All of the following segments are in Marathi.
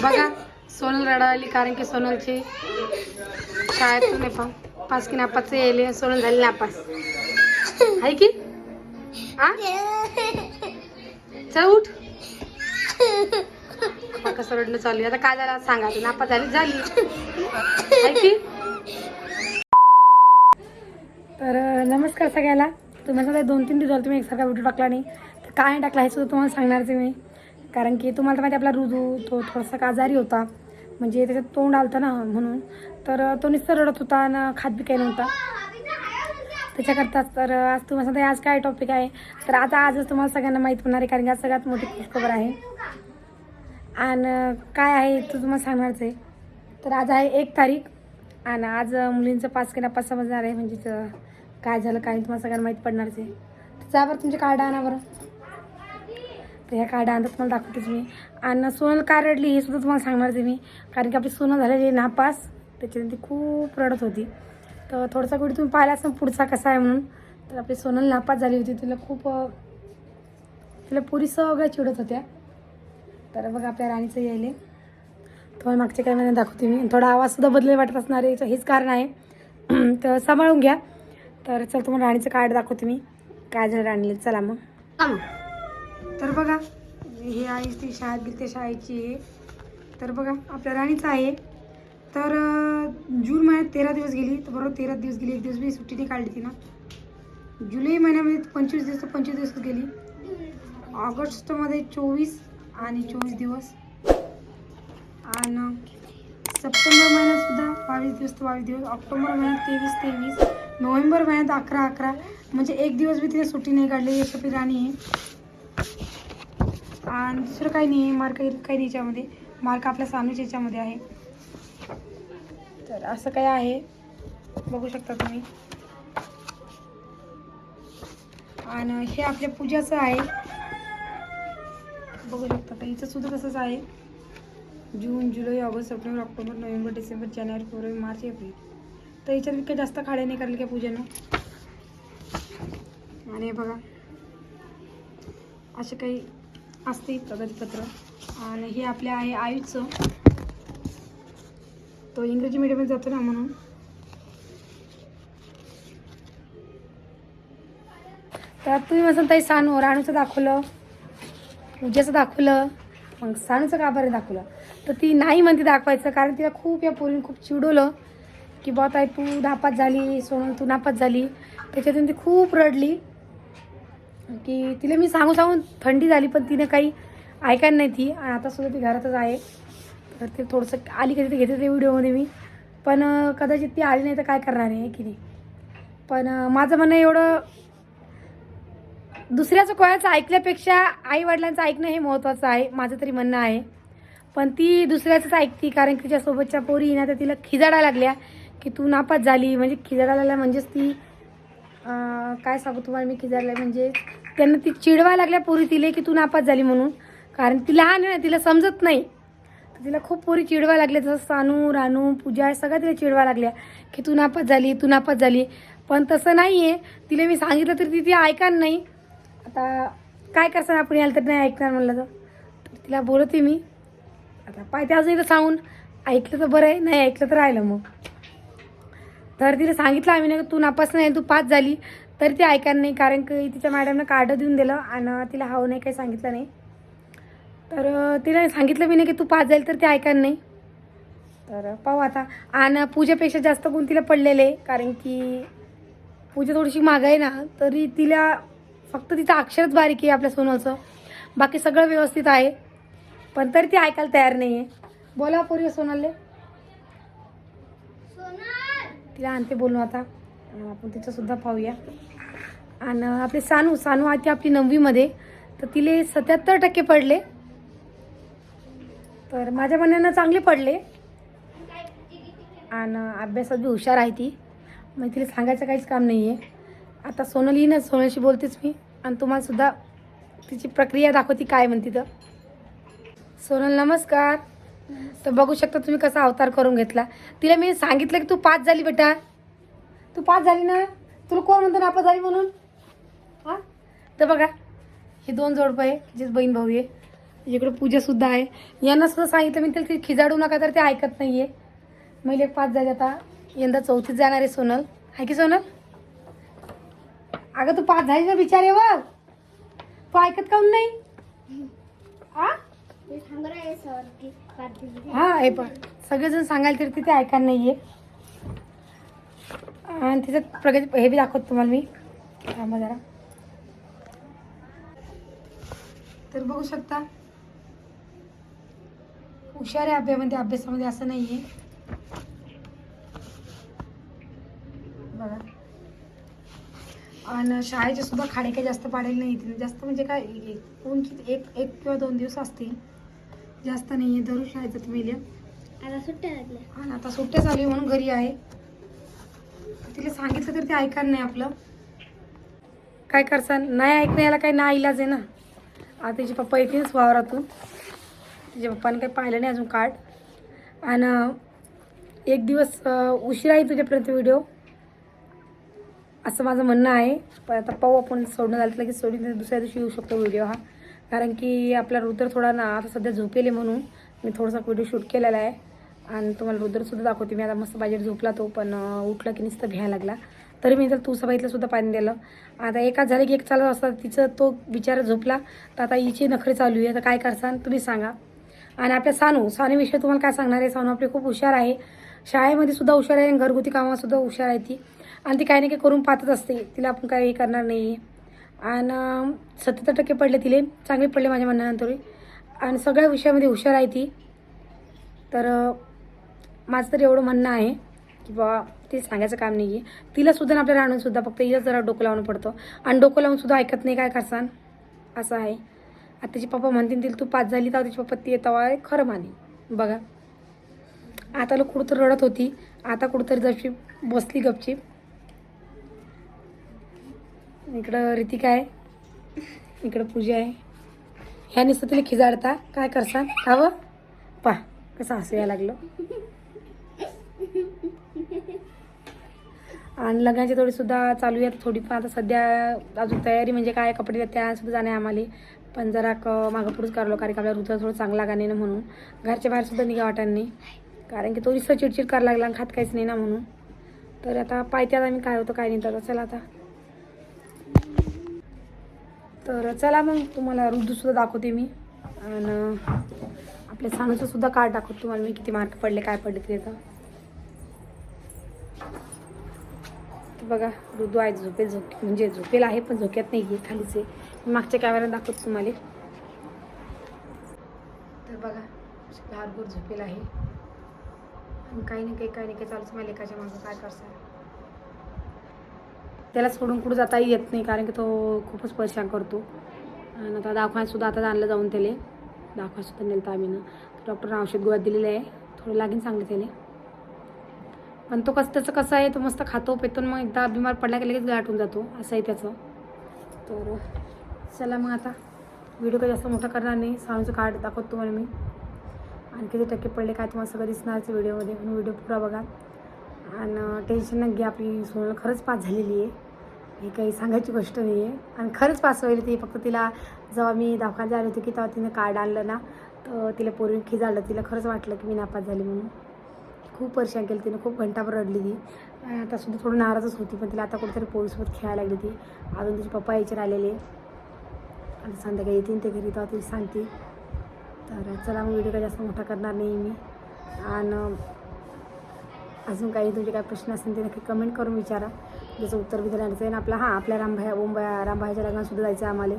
बघा सोनल रडाली कारण की सोनलची शाळेतून नाही पा पास की नापास येले सोनल झाली नापास. आहे की? आ? चल उठ. कसं रडणं चालू आहे? आता काय झालं? सांगा. तू नापास झाली झाली. आहे की? तर नमस्कार सगळ्याला. तुम्ही दोन तीन दिवस झाले तुम्ही एकसारखा व्हिडिओ टाकला नाही. तर काय टाकला हे सुद्धा तुम्हाला सांगणार आहे मी. कारण की तुम्हाला तर माहिती आपला रुजू तो थोडासा का आजारी होता. म्हणजे त्याच्यात तोंड आलतं ना म्हणून. तर तो निस्तर रडत होता आणि खात बी काही नव्हता. त्याच्याकरताच तर आज तुम्हाला सांगते आज काय टॉपिक आहे? तर आता आजच तुम्हाला सगळ्यांना माहीत होणार आहे कारण की आज सगळ्यात मोठी खुशखबर आहे. आणि काय आहे तो तुम्हाला सांगणारच आहे. तर आज आहे एक तारीख आणि आज मुलींचं पास केला पास समजणार आहे म्हणजे काय झालं काय नाही तुम्हाला सगळ्यांना माहीत पडणारच आहे. जा बरं तुमचे कार्ड आणा बरं. तर ह्या कार्ड आणतात तुम्हाला दाखवतेच मी. आणि सोनल का रडली हे सुद्धा तुम्हाला सांगणारच मी. कारण की आपली सोनं झालेली नापास. त्याच्याने ती खूप रडत होती. तर थोडासा व्हिडिओ तुम्ही पाहिला असं पुढचा कसा आहे म्हणून तर आपली सोनल नापास झाली होती. तिला खूप तिला पुरी सगळ्या चिडत होत्या. तर बघा आपल्या राणीचं यायले तुम्हाला मागच्या काही महिन्यात दाखवते मी. थोडा आवाजसुद्धा बदलले वाटत असणार आहे हेच कारण आहे. तर सांभाळून घ्या. तर चल तुम्हाला राणीचं कार्ड दाखवते मी. काय झालं राणीला? चला मग. तर बघा हे आहे ती शाळेत गेली त्या शाळेची. आहे तर बघा आपल्या राणीचं आहे. तर जून महिन्यात तेरा दिवस गेली तर बरोबर तेरा दिवस गेली एक दिवस बी सुट्टी नाही काढली ती ना जुलै महिन्यामध्ये पंचवीस दिवस पंचवीस दिवस गेली. ऑगस्टमध्ये चोवीस आणि चोवीस दिवस. आणि सप्टेंबर महिन्यातसुद्धा बावीस दिवस तर बावीस दिवस ऑक्टोबर महिन्यात तेवीस तेवीस नोव्हेंबर महिन्यात अकरा अकरा. म्हणजे एक दिवस बी तिने सुट्टी नाही काढली यशपी राणी आहे. आणि दुसरं काही नाही आहे मार्क काही नाही याच्यामध्ये. मार्क आपल्या सानूच्या याच्यामध्ये आहे. तर असं काय आहे. बघू शकता तुम्ही. आणि हे आपल्या पूजाचं आहे. बघू शकता तर हिचं सुद्धा तसंच आहे. जून जुलै August September October November December जानेवारी फेब्रुवारी मार्च एप्रिल. तर याच्यात काही जास्त खाडे नाही करेल का पूजेनं. आणि बघा. असे काही असते प्रगतीपत्र. आणि हे आपल्या आहे आयुचं. तो इंग्रजी मीडियममध्ये जातो ना म्हणून. तर तुम्ही म्हणता ताई सानू राणूचं दाखवलं. पूजाचं दाखवलं. मग सानूचं का बरं दाखवलं? तर ती नाही म्हणते दाखवायचं कारण तिला खूप या पोरीने खूप चिडवलं. की बा ताई तू नापास झाली सोनू तू नापास झाली. त्याच्यातून ती खूप रडली. की तिला मी सांगू सांगून थंडी झाली पण तिने काही ऐकायला नाही ती. आणि आता सुद्धा ती घरातच आहे. तर ते थोडंसं आली कधी ते घेते ते व्हिडिओमध्ये मी. पण कदाचित ती आली नाही तर काय करणार आहे की नाही. पण माझं म्हणणं एवढं दुसऱ्याचं कोणाचं ऐकल्यापेक्षा आईवडिलांचं ऐकणं हे महत्त्वाचं आहे. माझं तरी म्हणणं आहे. पण ती दुसऱ्याचंच ऐकती कारण की तिच्यासोबतच्या पोरी ना तर तिला खिजाडा लागल्या की तू नापास झाली. म्हणजे खिजाडा लागल्या म्हणजेच ती काय सांगू तुम्हाला मी खिजारला म्हणजे त्यांना ती चिडवा लागल्या पोरी तिले की तू नापास झाली म्हणून. कारण ती लहान आहे ना तिला समजत नाही. तर तिला खूप पोरी चिडवा लागल्या जसं सानू रानू पूजा सगळ्या तिला चिडवा लागल्या की तू नापास झाली तू नापास झाली. पण तसं नाही आहे तिला मी सांगितलं तरी ती ती ऐकान नाही. आता काय करसान आपण याल तर नाही ऐकणार म्हणलं तर. तर तिला बोलते मी. आता पाहिजे अजून इथं सांगून. ऐकलं तर बरं आहे नाही ऐकलं तर राहिलं मग. तर तिला सांगितलं आम्ही ना तू नापास नाही तू पास झाली. तरी ती ऐकायला नाही कारण की तिच्या मॅडमनं कार्ड देऊन दिलं आणि तिला हाव नाही काही सांगितलं नाही. तर तिला सांगितलं मी नाही की तू पास जाईल तर ती ऐकायला नाही. तर पाहू आता. आणि पूजेपेक्षा जास्त गुण तिला पडलेले कारण की पूजा थोडीशी माग आहे ना तरी तिला फक्त तिचं अक्षरच बारीक आहे आपल्या सोनलचं. बाकी सगळं व्यवस्थित आहे. पण तरी ती ऐकायला तयार नाही आहे बोला पोरी सोनालले. तिला आणते बोलून आता. आपण तिचंसुद्धा पाहूया. आणि आपले सानू सानू आधी आपली नववीमध्ये. तर तिले सत्याहत्तर टक्के पडले. तर माझ्या म्हणण्यानं चांगले पडले. आणि अभ्यासात बी हुशार आहे ती. मग तिला सांगायचं काहीच काम नाही आहे आता सोनल येईन सोनलशी बोलतेच मी. आणि तुम्हालासुद्धा तिची प्रक्रिया दाखवते काय म्हणते तर. सोनल नमस्कार. तर बघू शकता तुम्ही कसा अवतार करून घेतला. तिला मी सांगितलं की तू पाच झाली बेटा. तू पाच झाली ना? तुला कोण म्हणतो नापास झाली म्हणून? हां? तर बघा हे दोन जोडपं आहे जे बहीण भाऊ आहे. इकडे पूजासुद्धा आहे. यांना सुद्धा सांगितलं मी तर ती खिजाडू नका तर ते ऐकत नाही आहे मैले पाच झाले आता. यंदा चौथीत जाणार आहे सोनल. आहे की सोनल? अगं तू पाच झाली ना बिचारे वर तू ऐकत काऊन नाही? आ हा हे पण सगळेजण सांगायला तरी तिथे ऐकायला नाहीये. आणि तिचं प्रगती हे बी दाखवत तुम्हाला मी. थांबा जरा. तर बघू शकता हुशार आहे अभ्यामध्ये. अभ्यासामध्ये असं नाही आहे आणि शाळेचे सुद्धा खाडे काही जास्त पाडेल नाही तिने जास्त म्हणजे काय उंची एक एक किंवा दोन दिवस असतील. जास्त नाहीये दररोज शाळेत जाते मिलियन आता सुट्ट्या लागल्या आणि आता सुट्ट्या चालू आहे म्हणून घरी आहे. तिला सांगितलं तर ते ऐकायला नाही आपलं. काय करसान? नाही ऐकणं याला काही ना इलाज आहे ना. आता तिचे पप्पा येतीलच वावरातून तिच्या पप्पाने काही पाहिलं नाही अजून कार्ड आणि एक दिवस उशिरा येईल तुझ्यापर्यंत व्हिडिओ असं माझं म्हणणं आहे. पण आता पाहू आपण सोडणं झालं तर लगेच सोडून दुसऱ्या दिवशी येऊ शकतो व्हिडिओ हा. कारण की आपला रुद्र थोडा ना आता सध्या झोपेले म्हणून मी थोडासा व्हिडिओ शूट केलेला आहे. आणि तुम्हाला रुद्रसुद्धा दाखवते. मी आता मस्त बाहेर झोपला तो पण उठला की नुसतं भ्यायला लागला. तरी मी तर तुळसाबाईतलं सुद्धा पाणी दिलं. आता एकाच झाले की एक चालत असतात तिचं तो बिचारा झोपला. तर आता हिची नखरे चालू आहे. आता काय करसान तुम्ही सांगा. आणि आपल्या सानू सानूविषयी तुम्हाला काय सांगणार आहे? सानू आपली खूप हुशार आहे. शाळेमध्ये सुद्धा हुशार आहे आणि घरगुती कामासुद्धा हुशार आहे ती. आणि ती काही ना काही करून पाहतच असते. तिला आपण काही करणार नाही. आणि सत्तर टक्के पडले तिले. चांगले पडले माझ्या म्हणण्यानंतर. आणि सगळ्या विषयामध्ये हुशार आहे ती. तर माझं तर एवढं म्हणणं आहे की बा ते सांगायचं काम नाही आहे तिलासुद्धा आपल्या राहणं सुद्धा फक्त हिला जरा डोकं लावणं पडतं. आणि डोकं लावूनसुद्धा ऐकत नाही काय करसान? असं आहे. आता तिचे पप्पा म्हणतील तिला तू पाच झाली तर तिचे पप्पा ती येतावा खरं माने बघा. आता लोक कुठंतरी रडत होती. आता कुठंतरी जशी बसली गपचीप. इकडं रितिका आहे. इकडं पूजा आहे. ह्या नुसतं तिला खिजाडता. काय करसान खावं पा कसं हसू यायला लागलं. आणि लग्नाची थोडी सुद्धा चालू आहेत थोडी पण आता सध्या अजून तयारी म्हणजे काय कपडे त्या सुद्धा जाणे आम्हाला. पण जरा क मागं पुढंच करलो. कारण की आपल्या ऋतू थोडं चांगला गाणे ना म्हणून. घरच्या बाहेर सुद्धा निघा वाटांनी नाही. कारण की तो नुसतं चिडचिड करायला लागला आणि खात काहीच नाही ना म्हणून. तर आता पाहिजे आता आम्ही काय होतं काय नाही तर. चला आता. तर चला मग तुम्हाला रुद्रसुद्धा दाखवते मी. आणि आपल्या सानूचं सुद्धा कार्ड दाखवतो तुम्हाला मी किती मार्क पडले काय पडले ते तर. बघा रुदू आहे झोपेल झोप म्हणजे झोपेल आहे पण झोक्यात नाही आहे खालीच आहे. मी मागच्या कॅमेऱ्यात दाखवतो तुम्हाला. तर बघा लहानपूर झोपेल आहे. आणि काही ना काही काही ना काही चालूच मला एकाच्या मागं काय करसा त्याला सोडून कुठं जाताही येत नाही कारण की तो खूपच परेशान करतो. आणि आता दवाखान्यात आता आणलं जाऊन त्याला. दाखवायसुद्धा नेलं आम्ही ना. डॉक्टरनं औषध गोळ्या दिलेले आहे. थोडं लागेल चांगलं त्याला. पण तो कसं त्याचं कसं आहे तो मस्त खातो पेतो मग एकदा बिमार पडला की लगेच गाठून जातो. असं आहे त्याचं. तर चला मग आता. व्हिडिओ काही जास्त मोठा करणार नाही. साऊंडचं कार्ड दाखवतो तुम्हाला मी. आणि किती टक्के पडले काय तुम्हाला सगळं दिसणारच व्हिडिओमध्ये म्हणून व्हिडिओ पुरा बघा. आणि टेन्शन नाही घ्या आपली सोनल खरंच पास झालेली आहे. हे काही सांगायची गोष्ट नाही आहे आणि खरंच पास होईल ती फक्त तिला जेव्हा मी दवाखान्यात आले होते की तेव्हा तिने कार्ड आणलं ना तर तिला पोरी खिजाळलं तिला खरंच वाटलं की मी नापास झाली म्हणून. खूप परेशान केली तिने. खूप घंटाभर रडली ती. आणि आता सुद्धा थोडं नाराजच होती पण तिला आता कुठेतरी पोरीसोबत खेळायला लागली ती. अजून तिचे पप्पा यायचे राहिलेले. आता संध्याकाळी येतील ते घरी तेव्हा तिला सांगते. तर चला मग व्हिडिओ काही जास्त मोठा करणार नाही मी. आणि अजून काही तुमचे काही प्रश्न असतील ते नक्की कमेंट करून विचारा. ज्याचं उत्तर बी द्यायचं आहे आणि आपला हां आपल्या रामभाया ओंबाया रामभायाच्या लग्नातसुद्धा जायचं आहे आम्हाला.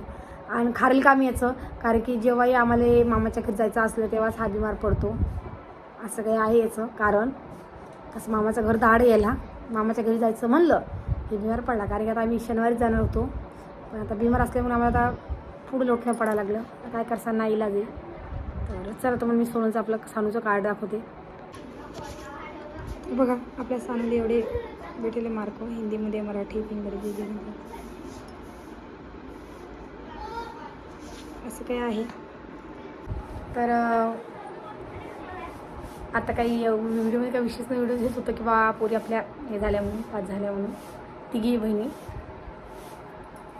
आणि खारेल काम याचं कारण की जेव्हाही आम्हाला मामाच्या घरी जायचं असलं तेव्हाच हा बिमार पडतो. असं काही आहे याचं कारण. कसं मामाचं घर दाड यायला मामाच्या घरी जायचं म्हणलं हे बिमार पडला. कारण की आता आम्ही शनिवारीच जाणार होतो. पण आता बिमार असल्यामुळे आम्हाला आता पुढे लोटणं पडायला लागलं. काय करसा नाही लागेल तर चला तर मग मी सोनूचं आपलं सानूचं कार्ड दाखवते. बघा आपल्या सानूला एवढे भेटेल मार्क हिंदीमध्ये मराठी इंग्रजी असं काही आहे. तर आता काही व्हिडिओमध्ये काही विशेष नाही व्हिडिओ घेत होतं की बा पोरी आपल्या हे झाल्या म्हणून पाच झाल्या म्हणून. तिघी बहिणी.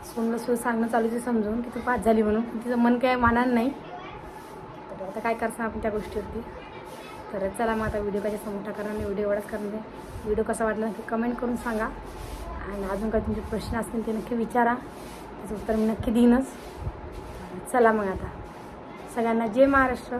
सोनला सुद्धा सांगणं चालू आहे समजून की तू पाच झाली म्हणून. तिचं मन काय मानान नाही. तर आता काय करणार आपण त्या गोष्टीवरती? तर चला मग आता व्हिडिओ कशाचा मोठा करणार मी व्हिडिओ एवढाच करणार आहे. व्हिडिओ कसा वाटला नक्की कमेंट करून सांगा. आणि अजून काही तुमचे प्रश्न असतील ते नक्की विचारा. त्याचं उत्तर मी नक्की देईनच. चला मग आता. सगळ्यांना जय महाराष्ट्र.